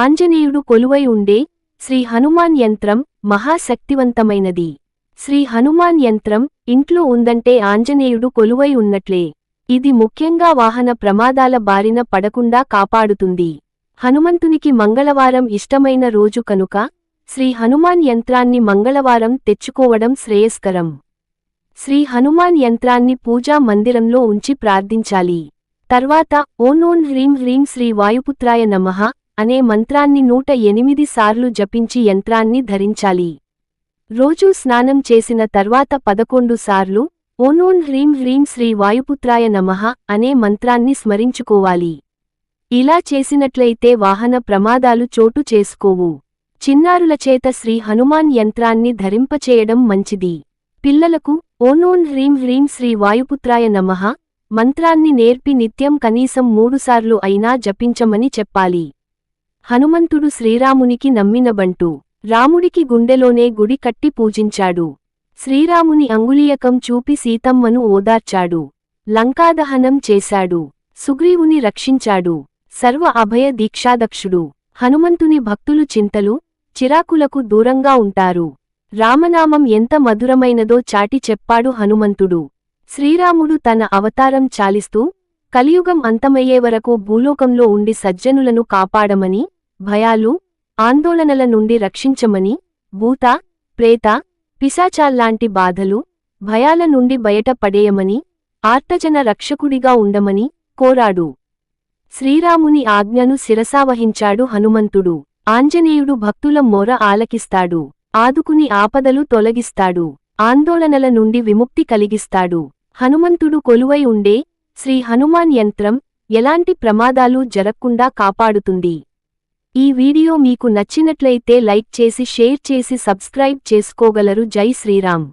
ఆంజనేయుడు కొలువై ఉండే శ్రీ హనుమాన్ యంత్రం మహాశక్తివంతమైనది. శ్రీ హనుమాన్ యంత్రం ఇంట్లో ఉందంటే ఆంజనేయుడు కొలువై ఉన్నట్లే. ఇది ముఖ్యంగా వాహన ప్రమాదాల బారిన పడకుండా కాపాడుతుంది. హనుమంతునికి మంగళవారం ఇష్టమైన రోజు కనుక శ్రీ హనుమాన్ యంత్రాన్ని మంగళవారం తెచ్చుకోవడం శ్రేయస్కరం. శ్రీ హనుమాన్ యంత్రాన్ని పూజా మందిరంలో ఉంచి ప్రార్థించాలి. తర్వాత ఓనోన్ హ్రీం హ్రీం శ్రీ వాయుపుత్రాయ నమః అనే మంత్రాన్ని నూట ఎనిమిది సార్లు జపించి యంత్రాన్ని ధరించాలి. రోజూ స్నానం చేసిన తర్వాత పదకొండు సార్లు ఓనోన్ హ్రీం హ్రీం శ్రీ వాయుపుత్రాయ నమః అనే మంత్రాన్ని స్మరించుకోవాలి. ఇలా చేసినట్లయితే వాహన ప్రమాదాలు చోటు చేసుకోవు. చిన్నారుల చేత శ్రీ హనుమాన్ యంత్రాన్ని ధరింపచేయడం మంచిది. పిల్లలకు ఓనోన్ హ్రీం హ్రీం శ్రీ వాయుపుత్రాయ నమః మంత్రాన్ని నేర్పి నిత్యం కనీసం మూడుసార్లు అయినా జపించమని చెప్పాలి. హనుమంతుడు శ్రీరామునికి నమ్మినబంటు రాముడికి గుండెలోనే గుడి కట్టి పూజించాడు. శ్రీరాముని అంగుళీయకం చూపి సీతమ్మను ఓదార్చాడు. లంకాదహనం చేశాడు. సుగ్రీవుని రక్షించాడు. సర్వ అభయ దీక్షాదక్షుడు. హనుమంతుని భక్తులు చింతలు చిరాకులకు దూరంగా ఉంటారు. రామనామం ఎంత మధురమైనదో చాటి చెప్పాడు హనుమంతుడు. శ్రీరాముడు తన అవతారం చాలిస్తూ కలియుగం అంతమయ్యే వరకు భూలోకంలో ఉండి సజ్జనులను కాపాడమని భయాలు ఆందోళనల నుండి రక్షించమని భూత ప్రేత పిశాచాల్లాంటి బాధలు భయాల నుండి బయట పడేయమని ఆర్తజన రక్షకుడిగా ఉండమని కోరాడు. శ్రీరాముని ఆజ్ఞను శిరసావహించాడు హనుమంతుడు. ఆంజనేయుడు భక్తుల మొర ఆలకిస్తాడు. ఆదుకుని ఆపదలు తొలగిస్తాడు. ఆందోళనల నుండి విముక్తి కలిగిస్తాడు. హనుమంతుడు కొలువై ఉండే శ్రీ హనుమాన్ యంత్రం ఎలాంటి ప్రమాదాలు జరగకుండా కాపాడుతుంది. ఈ వీడియో మీకు నచ్చినట్లయితే లైక్ చేసి షేర్ చేసి సబ్స్క్రైబ్ చేసుకోగలరు. జై శ్రీరామ్.